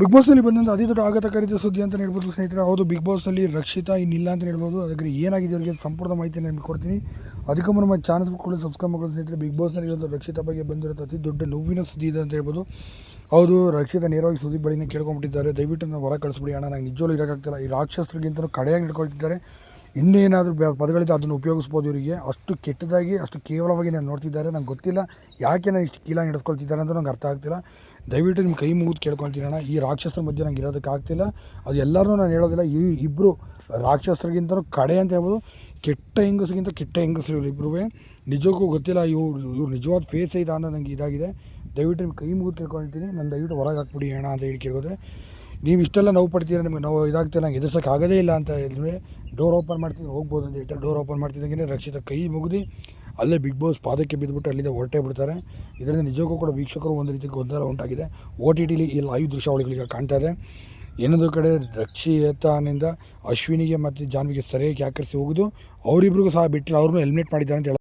Big ಬಾಸ್ನಲ್ಲಿ ಬಂದಂಥ ಅತಿ ದೊಡ್ಡ ಆಘಾತಕಾರಿತ ಸುದ್ದಿ ಅಂತ ಹೇಳ್ಬೋದು ಸ್ನೇಹಿತರೆ. ಹೌದು ಬಿಗ್ ಬಾಸಲ್ಲಿ ರಕ್ಷಿತಾ ಇನ್ನಿಲ್ಲ ಅಂತ ಹೇಳ್ಬೋದು. ಅದಕ್ಕೆ ಏನಾಗಿದೆ ಅವರಿಗೆ? ಸಂಪೂರ್ಣ ಮಾಹಿತಿಯನ್ನು ನಿಮಗೆ ಕೊಡ್ತೀನಿ. ಅದಕ್ಕೆ ನಮ್ಮ ಚಾನಲ್ಸ್ ಕೂಡ ಸಬ್ಸ್ಕ್ರೈಬ್ ಸ್ನೇಹಿತರೆ. ಬಿಗ್ ಬಾಸ್ನಲ್ಲಿ ಇರೋದು ರಕ್ಷಿತಾ ಬಗ್ಗೆ ಬಂದಿರೋದು ಅತಿ ದೊಡ್ಡ ನೋವಿನ ಸುದ್ದಿ ಇದೆ ಅಂತ ಹೇಳ್ಬೋದು. ಹೌದು, ರಕ್ಷಿತ ನೇರವಾಗಿ ಸುದ್ದಿ ಬಳಿನ ಕೇಳ್ಕೊಂಬಿಟ್ಟಿದ್ದಾರೆ ದಯವಿಟ್ಟು ನಾನು ಹೊರ ಕಳಿಸ್ಬಿಡಿ ಅಣ್ಣ. ನಂಗೆ ನಿಜವೂ ಇರೋಕ್ಕಾಗ್ತಿಲ್ಲ. ಈ ರಾಕ್ಷಸರಿಗಿಂತಲೂ ಕಡೆಯಾಗಿ ನಡ್ಕೊಳ್ತಿದ್ದಾರೆ. ಇನ್ನೇನಾದರೂ ಬ ಪದಗಳಿದ್ದು ಅದನ್ನು ಉಪಯೋಗಿಸ್ಬೋದು ಇವರಿಗೆ. ಅಷ್ಟು ಕೆಟ್ಟದಾಗಿ, ಅಷ್ಟು ಕೇವಲವಾಗಿ ನಾನು ನೋಡ್ತಿದ್ದಾರೆ. ನಂಗೆ ಗೊತ್ತಿಲ್ಲ ಯಾಕೆ ನಾನು ಇಷ್ಟು ಕೀಲಾಗಿ ನಡೆಸ್ಕೊಳ್ತಿದ್ದಾರೆ ಅಂತ ನಂಗೆ ಅರ್ಥ ಆಗ್ತಿಲ್ಲ. ದಯವಿಟ್ಟು ನಿಮ್ಮ ಕೈ ಮುಗಿದು ಕೇಳ್ಕೊಳ್ತೀನಣ್ಣ ಈ ರಾಕ್ಷಸರ ಮಧ್ಯೆ ನಂಗೆ ಇರೋದಕ್ಕೆ ಆಗ್ತಿಲ್ಲ. ಅದು ಎಲ್ಲರೂ ನಾನು ಹೇಳೋದಿಲ್ಲ. ಈ ಇಬ್ಬರು ರಾಕ್ಷಸರಿಗಿಂತಲೂ ಕಡೆ ಅಂತ ಹೇಳ್ಬೋದು. ಕೆಟ್ಟ ಹೆಂಗಸಿಗಿಂತ ಕೆಟ್ಟ ಹೆಂಗಸರು ಇವ್ರು ಇಬ್ಬರೂ ನಿಜಕ್ಕೂ ಗೊತ್ತಿಲ್ಲ, ಇವ್ರು ಇವ್ರು ನಿಜವಾದ ಫೇಸ್ ಐತಾ ಅನ್ನೋ ನಂಗೆ ಇದಾಗಿದೆ. ದಯವಿಟ್ಟು ನಿಮ್ಮ ಕೈ ಮುಗಿದು ಕೇಳ್ಕೊಳ್ತೀನಿ. ನಾನು ದಯವಿಟ್ಟು ಹೊರಗೆ ಹಾಕ್ಬಿಡಿ ಅಣ್ಣ ಅಂತ ಹೇಳಿ ಕೇಳಿದ್ರೆ ನೀವು ಇಷ್ಟೆಲ್ಲ ನೋವು ಪಡ್ತೀರ? ನಿಮಗೆ ನೋವು ಇದಾಗ್ತಿಲ್ಲ, ನಂಗೆ ಎದುರ್ಸೋಕ್ಕಾಗೋದೇ ಇಲ್ಲ ಅಂತ ಹೇಳಿದ್ರೆ ಡೋರ್ ಓಪನ್ ಮಾಡ್ತಿದ್ರೆ, ಹೋಗ್ಬೋದು ಅಂತ ಹೇಳ್ತಾರೆ. ಡೋರ್ ಓಪನ್ ಮಾಡ್ತಿದ್ದಂಗೆ ರಕ್ಷಿತ ಕೈ ಮುಗಿದು ಅಲ್ಲೇ ಬಿಗ್ ಬಾಸ್ ಪಾದಕ್ಕೆ ಬಿದ್ದುಬಿಟ್ಟು ಅಲ್ಲಿಂದ ಹೊರಟೇ ಬಿಡ್ತಾರೆ. ಇದರಿಂದ ನಿಜಕ್ಕೂ ಕೂಡ ವೀಕ್ಷಕರು ಒಂದು ರೀತಿ ಗೊಂದಲ ಉಂಟಾಗಿದೆ. ಓ ಟಿ ಟಿಲಿ ಈ ಲೈವ್ ದೃಶ್ಯಾವಳಿಗಳಿಗೆ ಕಾಣ್ತಾ ಇದೆ. ಇನ್ನೊಂದು ಕಡೆ ರಕ್ಷಿತಾನಿಂದ ಅಶ್ವಿನಿಗೆ ಮತ್ತು ಜಾನ್ವಿಗೆ ಸರಿಯಾಗಿ ಆಕರಿಸಿ ಹೋಗುದು. ಅವರಿಬ್ಬರಿಗೂ ಸಹ ಬಿಟ್ಟರೆ ಅವ್ರನ್ನೂ ಎಲಿಮಿನೇಟ್ ಮಾಡಿದ್ದಾರೆ ಅಂತ ಹೇಳ